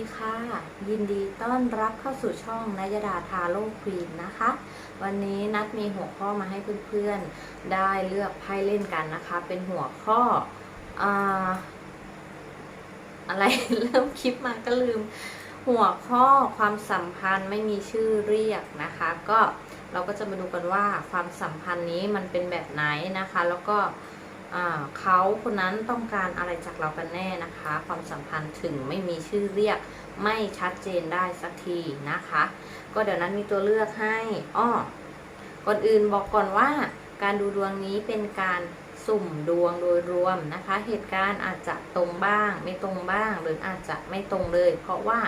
ดีค่ะ ยินดีต้อนรับเข้าสู่ช่องนายดาทาโร่ควีนนะคะ วันนี้นัดมีหัวข้อมาให้เพื่อนๆ ได้เลือกไพ่เล่นกันนะคะ เป็นหัวข้อออะไร เริ่มคลิปมาก็ลืม หัวข้อความสัมพันธ์ไม่มีชื่อเรียกนะคะ ก็เราก็จะมาดูกันว่าความสัมพันธ์นี้มันเป็นแบบไหนนะคะ แล้วก็ เขาคนนั้นต้องการอะไรจากเรากันแน่นะคะ ความสัมพันธ์ถึงไม่มีชื่อเรียกไม่ชัดเจนได้สักทีนะคะ ก็เดี๋ยวนั้นมีตัวเลือกให้อ้อก่อนอื่นบอกก่อนว่า การดูดวงนี้เป็นการ สุ่มดวงโดยรวมนะคะ เหตุการณ์อาจจะตรงบ้าง ไม่ตรงบ้าง หรืออาจจะไม่ตรงเลย เพราะว่า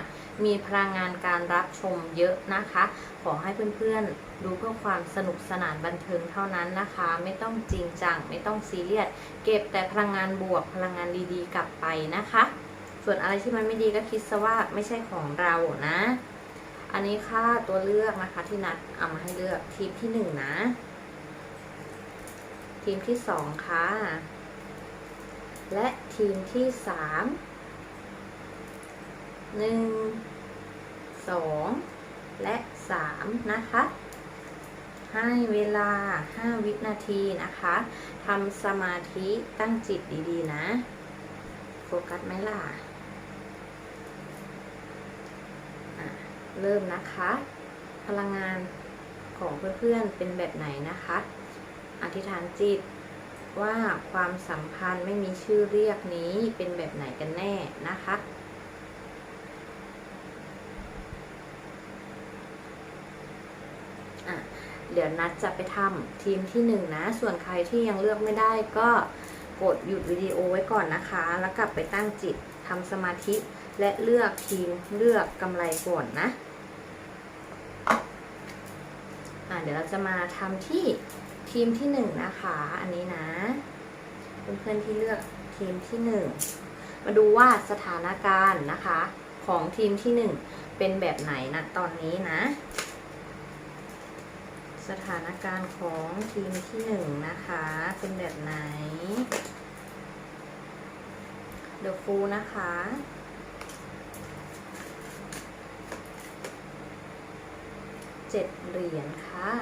มีพลังงานการรับชมเยอะนะคะ ขอให้เพื่อนๆ ดูเพื่อความสนุกสนานบันเทิงเท่านั้นนะคะ ไม่ต้องจริงจัง ไม่ต้องซีเรียส เก็บแต่พลังงานบวกพลังงานดีๆ กลับไปนะคะ ส่วนอะไรที่มันไม่ดีก็คิดซะว่าไม่ใช่ของเรานะ อันนี้ค่าตัวเลือกนะคะที่นัดเอามาให้เลือกทีมที่หนึ่งนะ ทีมที่สองค่ะ และทีมที่สามหนึ่งสองและสามนะคะ ให้เวลา 5 วินาทีนะคะทำสมาธิตั้งจิตดีๆ นะ โฟกัสไหมล่ะอะเริ่มนะคะ พลังงานของเพื่อนๆเป็นแบบไหนนะคะ อธิษฐานจิตว่าความสัมพันธ์ไม่มีชื่อเรียกนี้เป็นแบบไหนกันแน่นะคะ เดี๋ยวนัดจะไปทำทีมที่หนึ่งนะ ส่วนใครที่ยังเลือกไม่ได้ก็กดหยุดวิดีโอไว้ก่อนนะคะ แล้วกลับไปตั้งจิตทำสมาธิและเลือกทีมเลือกกำไรก่อนนะะเดี๋ยวเราจะมาทำที่ ทีมที่หนึ่งนะคะ อันนี้นะ เพื่อนๆที่เลือกทีมที่หนึ่งมาดูว่าสถานการณ์นะคะ ของทีมที่หนึ่งเป็นแบบไหนนะตอนนี้นะ สถานการณ์ของทีมที่หนึ่งนะคะ เป็นแบบไหนเดี๋ยวฟูนะคะเจ็ดเหรียญค่ะ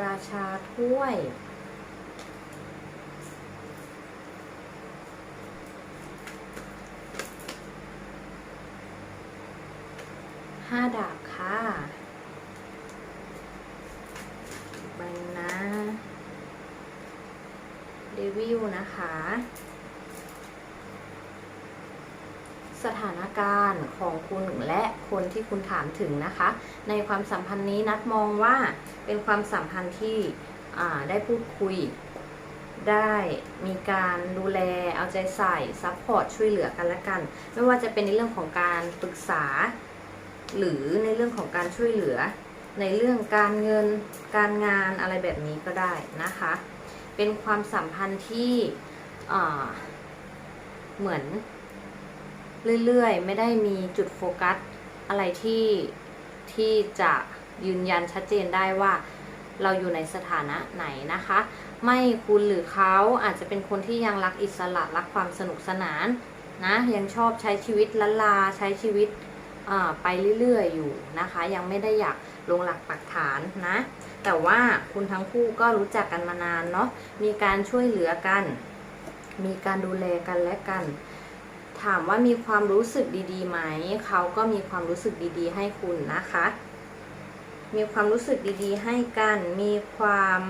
ราชาถ้วย ห้าดาบค่ะใบนะ เดวิลนะคะ สถานการณ์ ของคุณและคนที่คุณถามถึงนะคะ ในความสัมพันธ์นี้นัดมองว่าเป็นความสัมพันธ์ที่ได้พูดคุย ได้มีการดูแลเอาใจใส่ซัพพอร์ตช่วยเหลือกันและกัน ไม่ว่าจะเป็นในเรื่องของการปรึกษา หรือในเรื่องของการช่วยเหลือ ในเรื่องการเงินการงานอะไรแบบนี้ก็ได้นะคะ เป็นความสัมพันธ์ที่เหมือน เรื่อยๆ ไม่ได้มีจุดโฟกัส อะไรที่ที่จะยืนยันชัดเจนได้ว่าเราอยู่ในสถานะไหนนะคะ ไม่คุณหรือเขาอาจจะเป็นคนที่ยังรักอิสระรักความสนุกสนานนะยังชอบใช้ชีวิตละลาใช้ชีวิตไปเรื่อยๆ อยู่นะคะ ยังไม่ได้อยากลงหลักปักฐานนะ แต่ว่าคุณทั้งคู่ก็รู้จักกันมานานเนาะมีการช่วยเหลือกัน มีการดูแลกันและกัน ถามว่ามีความรู้สึกดีๆไหม เขาก็มีความรู้สึกดีๆ ให้คุณนะคะ มีความรู้สึกดีๆ ให้กัน มีความ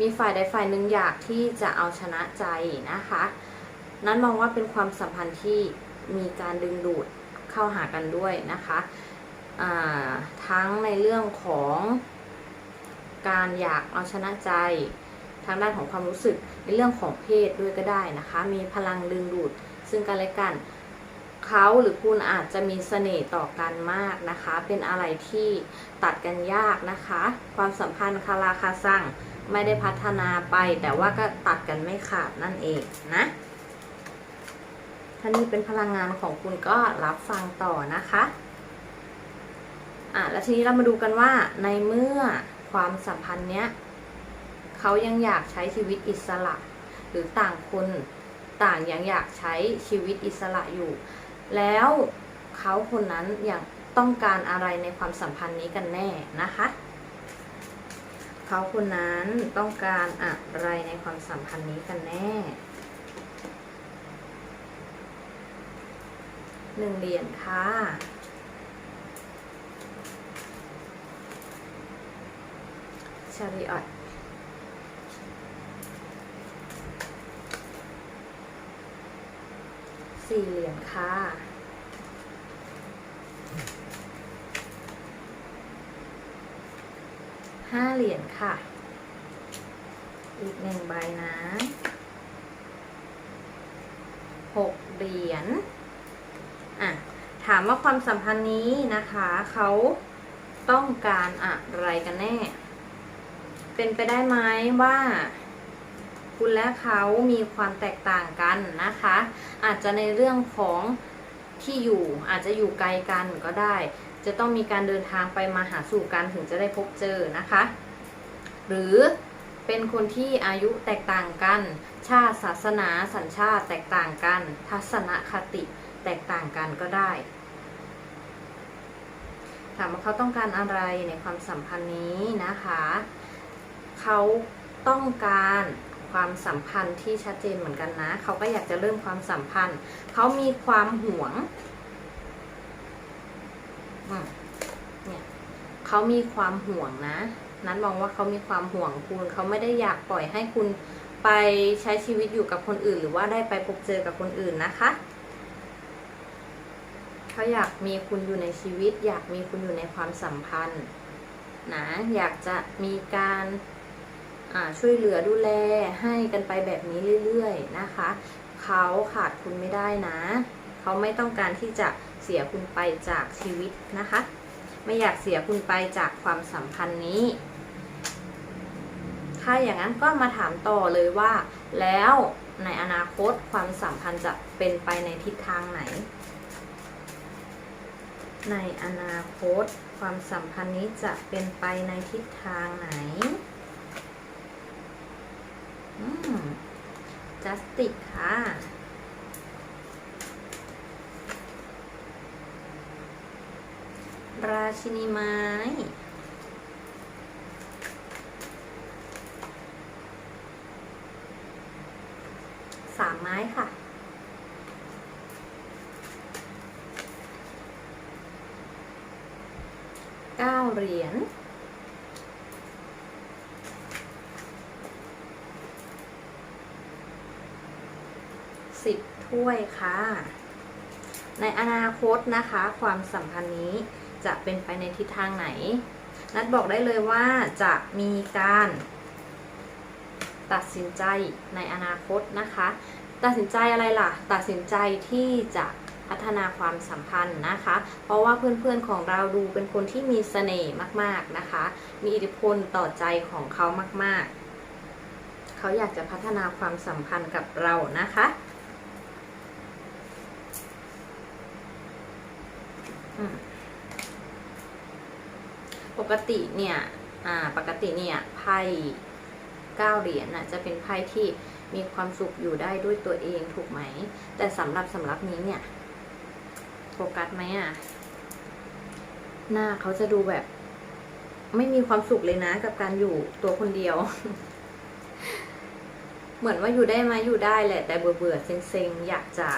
มีฝ่ายใดฝ่ายหนึ่งอยากที่จะเอาชนะใจนะคะ นั้นมองว่าเป็นความสัมพันธ์ที่มีการดึงดูดเข้าหากันด้วยนะคะทั้งในเรื่องของการอยากเอาชนะใจ ทางด้านของความรู้สึก ในเรื่องของเพศด้วยก็ได้นะคะ มีพลังดึงดูด ซึ่งกันและกันเขาหรือคุณอาจจะมีเสน่ห์ต่อกันมากนะคะ เป็นอะไรที่ตัดกันยากนะคะ ความสัมพันธ์คาราคาสั่งไม่ได้พัฒนาไปแต่ว่าก็ตัดกันไม่ขาดนั่นเองนะถ้านี่เป็นพลังงานของคุณก็รับฟังต่อนะคะอะแล้วทีนี้เรามาดูกันว่าในเมื่อความสัมพันธ์เนี้ย เขายังอยากใช้ชีวิตอิสระ หรือต่างคนต่างยังอยากใช้ชีวิตอิสระอยู่ แล้วเขาคนนั้นอยังต้องการอะไรในความสัมพันธ์นี้กันแน่นะคะเขาคนนั้นต้องการอะไรในความสัมพันธ์นี้กันแน่หนึ่งเหรียญค่ะ ชาริออต สี่เหรียญค่ะ ห้าเหรียญค่ะ อีกหนึ่งใบนะหกเหรียญ อะ ถามว่าความสัมพันธ์นี้นะคะ เขาต้องการอะไรกันแน่ เป็นไปได้ไหมว่า คุณและเขามีความแตกต่างกันนะคะ อาจจะในเรื่องของที่อยู่อาจจะอยู่ไกลกันก็ได้ จะต้องมีการเดินทางไปมาหาสู่กันถึงจะได้พบเจอนะคะ หรือเป็นคนที่อายุแตกต่างกัน ชาติศาสนาสัญชาติแตกต่างกัน ทัศนคติแตกต่างกันก็ได้ ถามว่าเขาต้องการอะไรในความสัมพันธ์นี้นะคะ เขาต้องการ ความสัมพันธ์ที่ชัดเจนเหมือนกันนะ เขาก็อยากจะเริ่มความสัมพันธ์ เขามีความหวงเนี่ยเขามีความห่วงนะ นั้นมองว่าเขามีความห่วงคุณ เขาไม่ได้อยากปล่อยให้คุณไปใช้ชีวิตอยู่กับคนอื่น หรือว่าได้ไปพบเจอกับคนอื่นนะคะเขาอยากมีคุณอยู่ในชีวิต อยากมีคุณอยู่ในความสัมพันธ์นะอยากจะมีการ ช่วยเหลือดูแลให้กันไปแบบนี้เรื่อยๆนะคะ เขาขาดคุณไม่ได้นะ เขาไม่ต้องการที่จะเสียคุณไปจากชีวิตนะคะ ไม่อยากเสียคุณไปจากความสัมพันธ์นี้ ถ้าอย่างนั้นก็มาถามต่อเลยว่า แล้วในอนาคตความสัมพันธ์จะเป็นไปในทิศทางไหน ในอนาคตความสัมพันธ์นี้จะเป็นไปในทิศทางไหน จัสติกค่ะ ราชินีไม้ สามไม้ค่ะเก้าเหรียญ สิบถ้วยค่ะ ในอนาคตนะคะ ความสัมพันธ์นี้จะเป็นไปในทิศทางไหน นัดบอกได้เลยว่าจะมีการตัดสินใจในอนาคตนะคะ ตัดสินใจอะไรล่ะ ตัดสินใจที่จะพัฒนาความสัมพันธ์นะคะ เพราะว่าเพื่อนๆของเราดูเป็นคนที่มีเสน่ห์มากๆนะคะ มีอิทธิพลต่อใจของเขามากๆ เขาอยากจะพัฒนาความสัมพันธ์กับเรานะคะ อืม ปกติเนี่ย อ่า ปกติเนี่ยไพ่เก้าเหรียญน่ะจะเป็นไพ่ที่มีความสุขอยู่ได้ด้วยตัวเองถูกไหม แต่สำหรับสำหรับนี้เนี่ยโฟกัสไหมอะ หน้าเขาจะดูแบบ ไม่มีความสุขเลยนะ กับการอยู่ตัวคนเดียว เหมือนว่าอยู่ได้ไหมอยู่ได้แหละ แต่เบื่อเบื่อเซ็งๆอยากจะ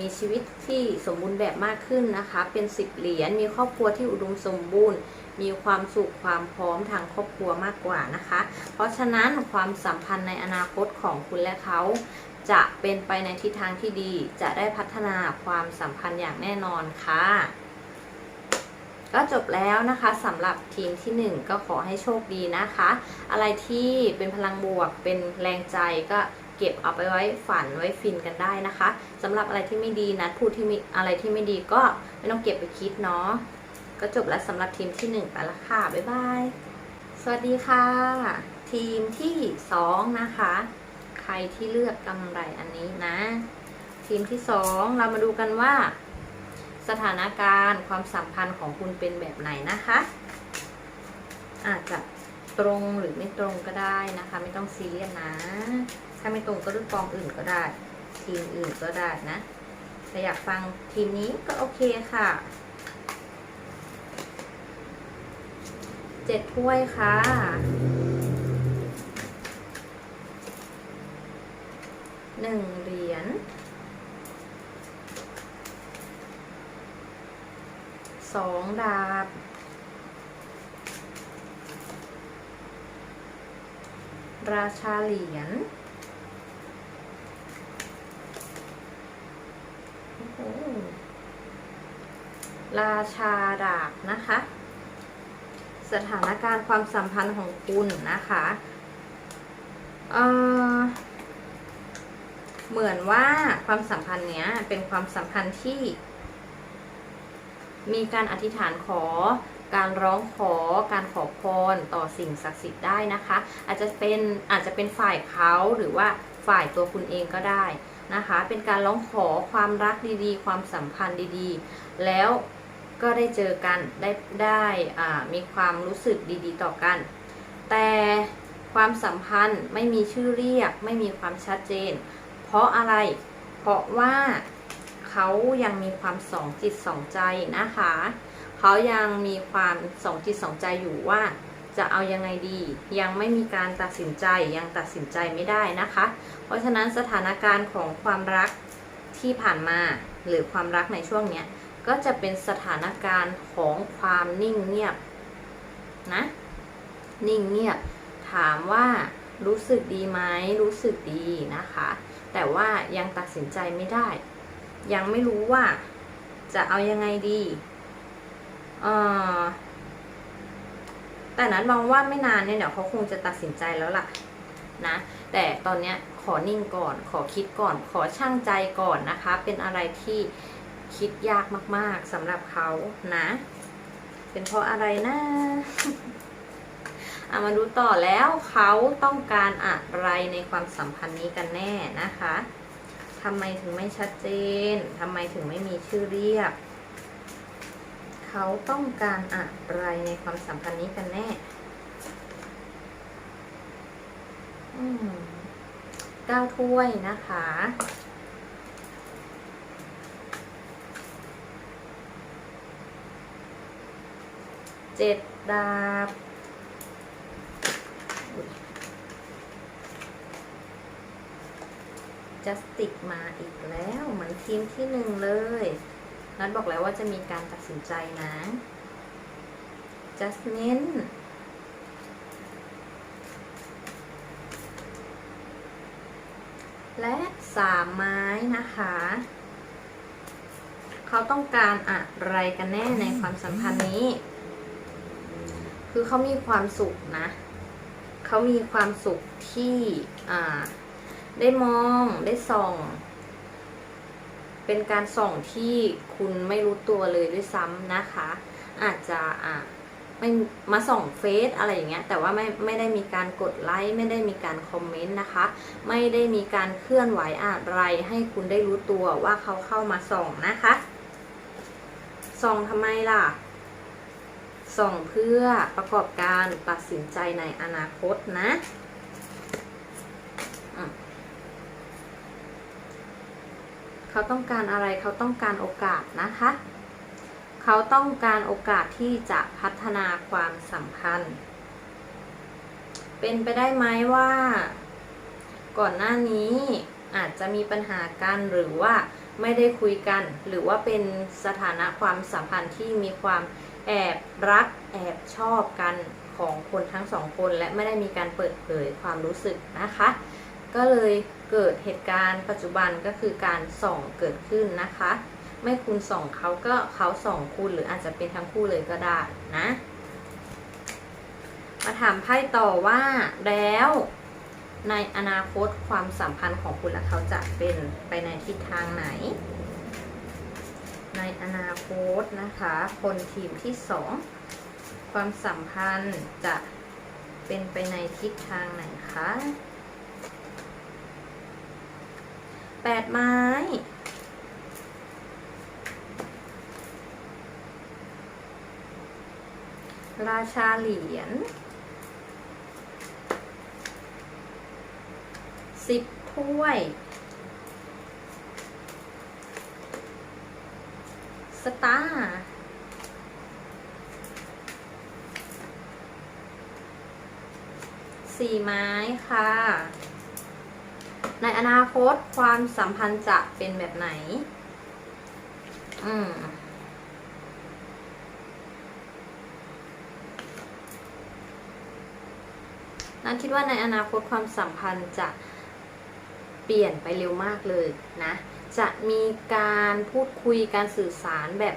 มีชีวิตที่สมบูรณ์แบบมากขึ้นนะคะ เป็นสิบเหรียญ มีครอบครัวที่อุดมสมบูรณ์ มีความสุขความพร้อมทางครอบครัวมากกว่านะคะ เพราะฉะนั้นความสัมพันธ์ในอนาคตของคุณและเขา จะเป็นไปในทิศทางที่ดี จะได้พัฒนาความสัมพันธ์อย่างแน่นอนค่ะก็จบแล้วนะคะสำหรับทีมที่ 1 ก็ขอให้โชคดีนะคะ อะไรที่เป็นพลังบวกเป็นแรงใจก็ เก็บเอาไปไว้ฝันไว้ฟินกันได้นะคะสำหรับอะไรที่ไม่ดีนัดพูดที่มีอะไรที่ไม่ดีก็ไม่ต้องเก็บไปคิดเนาะก็จบแล้วสำหรับทีมที่1ไปละค่ะ บ๊ายบาย สวัสดีค่ะ ทีมที่ 2 นะคะ ใครที่เลือกกำไรอันนี้นะ ทีมที่ 2 เรามาดูกันว่า สถานการณ์ความสัมพันธ์ของคุณเป็นแบบไหนนะคะ อาจจะตรงหรือไม่ตรงก็ได้นะคะ ไม่ต้องซีเรียสนะ ถ้าไม่ตรงก็เลือกกองอื่นก็ได้ ทีมอื่นก็ได้นะแต่อยากฟังทีมนี้ก็โอเคค่ะเจ็ดถ้วยค่ะหนึ่งเหรียญสองดาบราชาเหรียญ โอ้โห ราชาดาบนะคะ สถานการณ์ความสัมพันธ์ของคุณนะคะเออเหมือนว่าความสัมพันธ์เนี้ยเป็นความสัมพันธ์ที่ มีการอธิษฐานขอ การร้องขอ การขอพรต่อสิ่งศักดิ์สิทธิ์ได้นะคะ อาจจะเป็นอาจจะเป็นฝ่ายเขาหรือว่าฝ่ายตัวคุณเองก็ได้นะคะ เป็นการร้องขอความรักดีๆ ความสัมพันธ์ดีๆ แล้ว ก็ได้เจอกันได้ได้มีความรู้สึกดีๆ ต่อกัน แต่ความสัมพันธ์ไม่มีชื่อเรียก ไม่มีความชัดเจน เพราะอะไร เพราะว่าเขายังมีความสองจิตสองใจนะคะ เขายังมีความสองจิตสองใจอยู่ว่าจะเอายังไงดี ยังไม่มีการตัดสินใจยังตัดสินใจไม่ได้นะคะ เพราะฉะนั้นสถานการณ์ของความรักที่ผ่านมาหรือความรักในช่วงเนี้ย ก็จะเป็นสถานการณ์ของความนิ่งเงียบนะ นิ่งเงียบ ถามว่ารู้สึกดีไหมรู้สึกดีนะคะ แต่ว่ายังตัดสินใจไม่ได้ ยังไม่รู้ว่าจะเอายังไงดีเออแต่นั้นมองว่าไม่นานเนี่ยเดี๋ยวเขาคงจะตัดสินใจแล้วล่ะนะ แต่ตอนเนี้ยขอนิ่งก่อน ขอคิดก่อน ขอช่างใจก่อนนะคะ เป็นอะไรที่ คิดยากมากๆสำหรับเขานะ เป็นเพราะอะไรนะเอามาดูต่อแล้วเขาต้องการอะไรในความสัมพันธ์นี้กันแน่นะคะทำไมถึงไม่ชัดเจนทำไมถึงไม่มีชื่อเรียก เขาต้องการอะไรในความสัมพันธ์นี้กันแน่เก้าถ้วยนะคะ เจ็ดดาบจัสติกมาอีกแล้วเหมือนทีมที่หนึ่งเลย นัดบอกแล้วว่าจะมีการตัดสินใจนะจัสมินและสามไม้นะคะ เขาต้องการอะไรกันแน่ในความสัมพันธ์นี้ คือเขามีความสุขนะ เขามีความสุขที่อ่า ได้มองได้ส่อง เป็นการส่องที่คุณไม่รู้ตัวเลยด้วยซ้ำนะคะ อาจจะอะไม่มาส่องเฟซอะไรอย่างเงี้ยแต่ว่าไม่ไม่ได้มีการกดไลค์ไม่ได้มีการคอมเมนต์นะคะ ไม่ได้มีการเคลื่อนไหวอะไรให้คุณได้รู้ตัวว่าเขาเข้ามาส่องนะคะ ส่องทำไมล่ะ ส่องเพื่อประกอบการตัดสินใจในอนาคตนะเขาต้องการอะไรเขาต้องการโอกาสนะคะ เขาต้องการโอกาสที่จะพัฒนาความสัมพันธ์ เป็นไปได้ไหมว่า ก่อนหน้านี้อาจจะมีปัญหากันหรือว่าไม่ได้คุยกัน หรือว่าเป็นสถานะความสัมพันธ์ที่มีความ แอบรักแอบชอบกันของคนทั้งสองคนและไม่ได้มีการเปิดเผยความรู้สึกนะคะ ก็เลยเกิดเหตุการณ์ปัจจุบันก็คือการส่องเกิดขึ้นนะคะ ไม่คุณส่องเขาก็เขาส่องคุณหรืออาจจะเป็นทั้งคู่เลยก็ได้นะ มาถามไพ่ต่อว่าแล้วในอนาคตความสัมพันธ์ของคุณและเขาจะเป็นไปในทิศทางไหน ในอนาคตนะคะ คนทีมที่สองความสัมพันธ์จะเป็นไปในทิศทางไหนคะแปดไม้ราชาเหรียญสิบถ้วย สตาร์สี่ไม้ค่ะ ในอนาคตความสัมพันธ์จะเป็นแบบไหน อืมนันคิดว่าในอนาคตความสัมพันธ์จะเปลี่ยนไปเร็วมากเลยนะ จะมีการพูดคุยการสื่อสารแบบ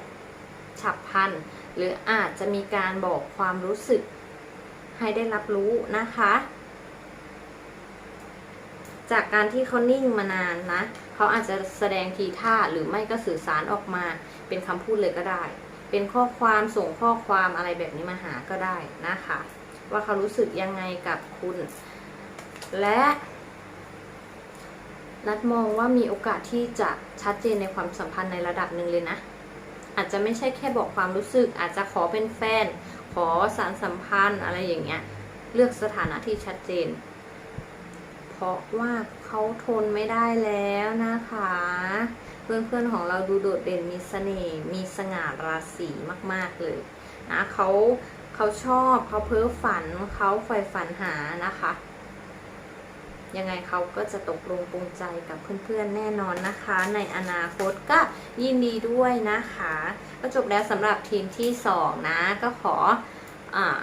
ฉับพลัน หรืออาจจะมีการบอกความรู้สึกให้ได้รับรู้นะคะ จากการที่เขานิ่งมานานนะ เขาอาจจะแสดงทีท่าหรือไม่ก็สื่อสารออกมา เป็นคำพูดเลยก็ได้ เป็นข้อความส่งข้อความอะไรแบบนี้มาหาก็ได้นะคะ ว่าเขารู้สึกยังไงกับคุณ และ นัดมองว่ามีโอกาสที่จะชัดเจนในความสัมพันธ์ในระดับหนึ่งเลยนะ อาจจะไม่ใช่แค่บอกความรู้สึก อาจจะขอเป็นแฟน ขอสารสัมพันธ์อะไรอย่างเงี้ย เลือกสถานะที่ชัดเจน เพราะว่าเขาทนไม่ได้แล้วนะคะ เพื่อนๆของเราดูโดดเด่นมีเสน่ห์มีสง่าราศีมากๆเลยนะเขาเขาชอบเขาเพ้อฝันเขาใฝ่ฝันหานะคะ ยังไงเขาก็จะตกลงปรงใจกับเพื่อนๆแน่นอนนะคะ ในอนาคตก็ยินดีด้วยนะคะก็จบแล้วสำหรับทีมที่ 2 นะ ก็ขออ่า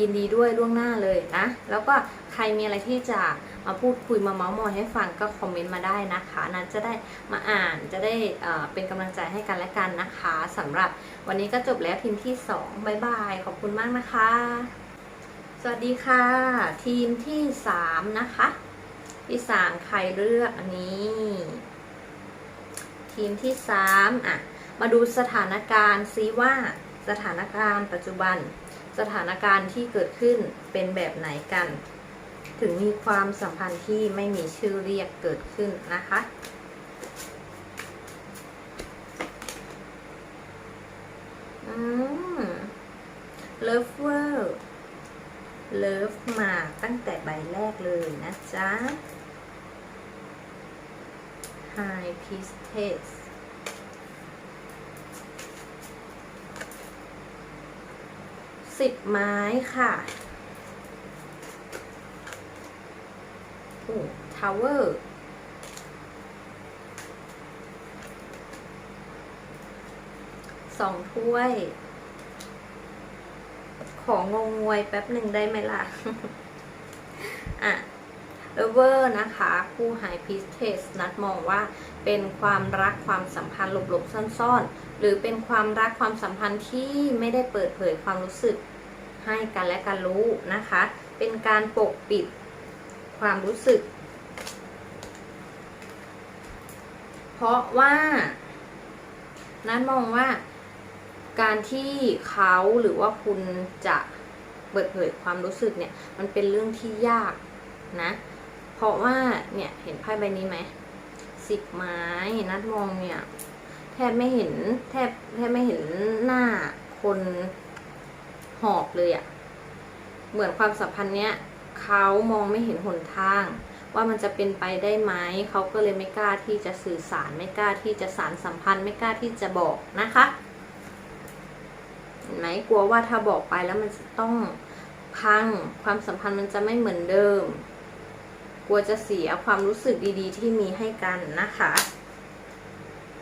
ยินดีด้วยล่วงหน้าเลยนะ แล้วก็ใครมีอะไรที่จะมาพูดคุยมาเมาส์มอยให้ฟังก็คอมเมนต์มาได้นะคะ นั้นจะได้มาอ่านจะได้เอ่อเป็นกำลังใจให้กันและกันนะคะสำหรับวันนี้ก็จบแล้วทีมที่ 2 บ๊ายบาย ขอบคุณมากนะคะ สวัสดีค่ะ ทีมที่3นะคะ ที่3ใครเลือกอันนี้ ทีมที่3อะ มาดูสถานการณ์ซิว่าสถานการณ์ปัจจุบัน สถานการณ์ที่เกิดขึ้นเป็นแบบไหนกัน ถึงมีความสัมพันธ์ที่ไม่มีชื่อเรียกเกิดขึ้นนะคะอืมเลิฟ เลิฟมาตั้งแต่ใบแรกเลยนะจ๊ะ High p i s t e s สิบไม้ค่ะโอ้ทาวเวอร์สองถ้วย ของงงงวยแป๊บหนึ่งได้ไหมล่ะ อะเลเวอร์นะคะ คู่ไฮพิสเทสนัดมองว่าเป็นความรักความสัมพันธ์หลบๆซ่อนๆ หรือเป็นความรักความสัมพันธ์ที่ไม่ได้เปิดเผยความรู้สึกให้กันและกันรู้นะคะ เป็นการปกปิดความรู้สึก เพราะว่า นัดมองว่า การที่เขาหรือว่าคุณจะเปิดเผยความรู้สึกเนี่ย มันเป็นเรื่องที่ยากนะ เพราะว่าเนี่ยเห็นไพ่ใบนี้ไหมสิบไม้นัดมองเนี่ย แทบไม่เห็นแทบแทบไม่เห็นหน้าคนหอกเลยอะ่ะเหมือนความสัมพันธ์เนี้ยเขามองไม่เห็นหนทาง ว่ามันจะเป็นไปได้ไหมเขาก็เลยไม่กล้าที่จะสื่อสารไม่กล้าที่จะสารสัมพันธ์ ไม่กล้าที่จะบอกนะคะ ห็นไหมกลัวว่าถ้าบอกไปแล้วมันจะต้องพัง ความสัมพันธ์มันจะไม่เหมือนเดิม กลัวจะเสียความรู้สึกดีๆ ที่มีให้กันนะคะ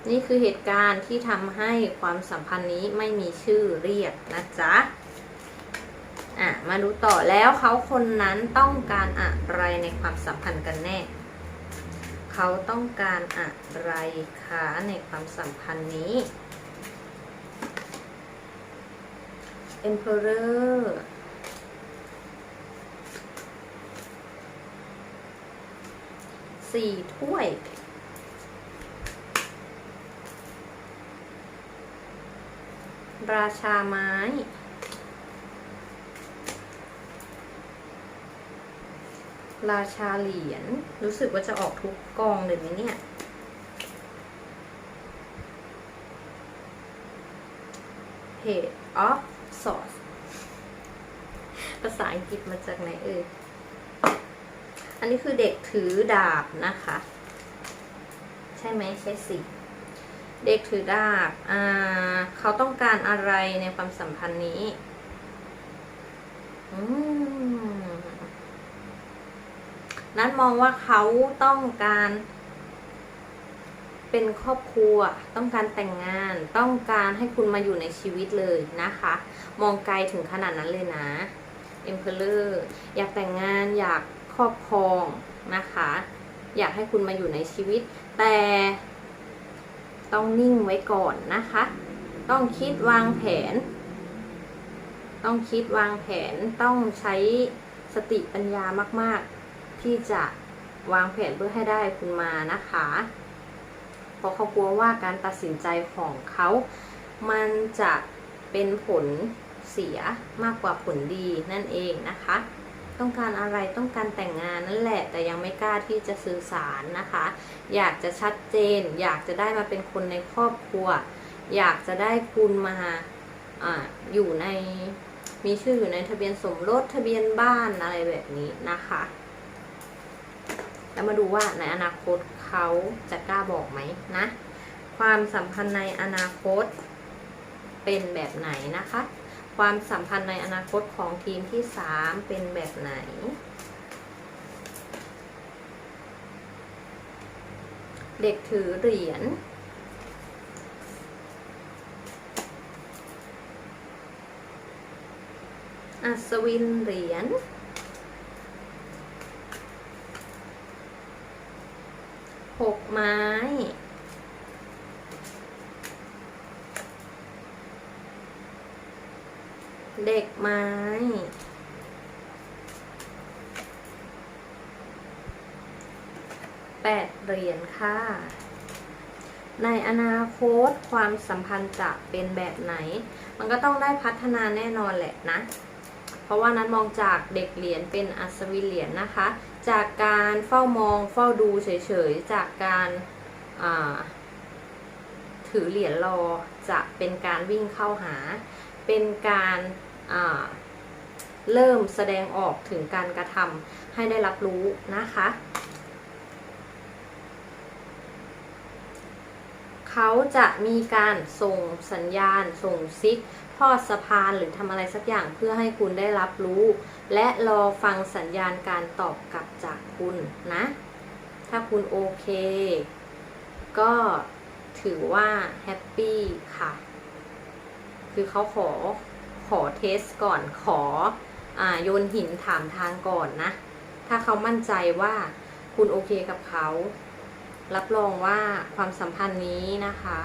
นี่คือเหตุการณ์ที่ทำให้ความสัมพันธ์นี้ไม่มีชื่อเรียกนะจ๊ะอะมาดูต่อแล้วเขาคนนั้นต้องการอะไรในความสัมพันธ์กันแน่ เขาต้องการอะไรคะในความสัมพันธ์นี้ Emperor สี่ถ้วย ราชาไม้ ราชาเหรียญ รู้สึกว่าจะออกทุกกองเลยไหมเนี่ย Page of Swords ภาษาอังกฤษมาจากไหนเอ่ย อันนี้คือเด็กถือดาบนะคะ ใช่ไหมใช่สิ เด็กถือดาบ อ่า เขาต้องการอะไรในความสัมพันธ์นี้อืมนัดมองว่าเขาต้องการ เป็นครอบครัว ต้องการแต่งงาน ต้องการให้คุณมาอยู่ในชีวิตเลยนะคะ มองไกลถึงขนาดนั้นเลยนะ Emperor อยากแต่งงานอยากครอบครองนะคะ อยากให้คุณมาอยู่ในชีวิต แต่ต้องนิ่งไว้ก่อนนะคะ ต้องคิดวางแผน ต้องคิดวางแผนต้องใช้สติปัญญามาก ๆ ที่จะวางแผนเพื่อให้ได้คุณมานะคะ เพราะเขากลัวว่าการตัดสินใจของเขามันจะเป็นผลเสียมากกว่าผลดีนั่นเองนะคะ ต้องการอะไรต้องการแต่งงานนั่นแหละ แต่ยังไม่กล้าที่จะสื่อสารนะคะ อยากจะชัดเจน อยากจะได้มาเป็นคนในครอบครัว อยากจะได้คุณมาออยู่ในมีชื่ออยู่ในทะเบียนสมรสทะเบียนบ้านอะไรแบบนี้นะคะ แล้วมาดูว่าในอนาคต เขาจะกล้าบอกไหมนะ ความสัมพันธ์ในอนาคตเป็นแบบไหนนะคะ ความสัมพันธ์ในอนาคตของทีมที่3เป็นแบบไหน เด็กถือเหรียญอัศวินเหรียญ หก ไม้ เด็กไม้ แปดเหรียญค่ะ ในอนาคตความสัมพันธ์จะเป็นแบบไหน มันก็ต้องได้พัฒนาแน่นอนแหละนะ เพราะว่านั้นมองจากเด็กเหรียญเป็นอัศวินเหรียญนะคะ จากการเฝ้ามองเฝ้าดูเฉยๆ จากการาถือเหรียญรอจะเป็นการวิ่งเข้าหา เป็นการาเริ่มแสดงออกถึงการกระทำให้ได้รับรู้นะคะ เขาจะมีการส่งสัญญาณส่งซิก ทอดสะพานหรือทำอะไรสักอย่างเพื่อให้คุณได้รับรู้ และรอฟังสัญญาณการตอบกลับจากคุณนะ ถ้าคุณโอเค ก็ถือว่าแฮปปี้ค่ะ คือเขาขอขอเทสก่อนขออโยนหินถามทางก่อนนะ ถ้าเขามั่นใจว่าคุณโอเคกับเขา รับรองว่าความสัมพันธ์นี้นะคะ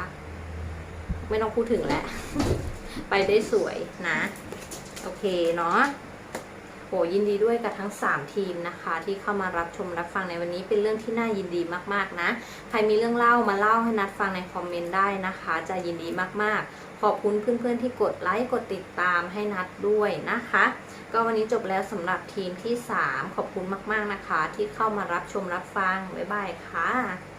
ไม่ต้องพูดถึงแล้ว ไปได้สวยนะ โอเคเนาะโหยินดีด้วยกับทั้ง 3 ทีมนะคะ ที่เข้ามารับชมรับฟังในวันนี้เป็นเรื่องที่น่ายินดีมากๆนะ ใครมีเรื่องเล่ามาเล่าให้นัดฟังในคอมเมนต์ได้นะคะ จะยินดีมากๆ ขอบคุณเพื่อนๆที่กดไลค์กดติดตามให้นัดด้วยนะคะ ก็วันนี้จบแล้วสำหรับทีมที่ 3 ขอบคุณมากๆนะคะ ที่เข้ามารับชมรับฟังบ๊ายบายค่ะ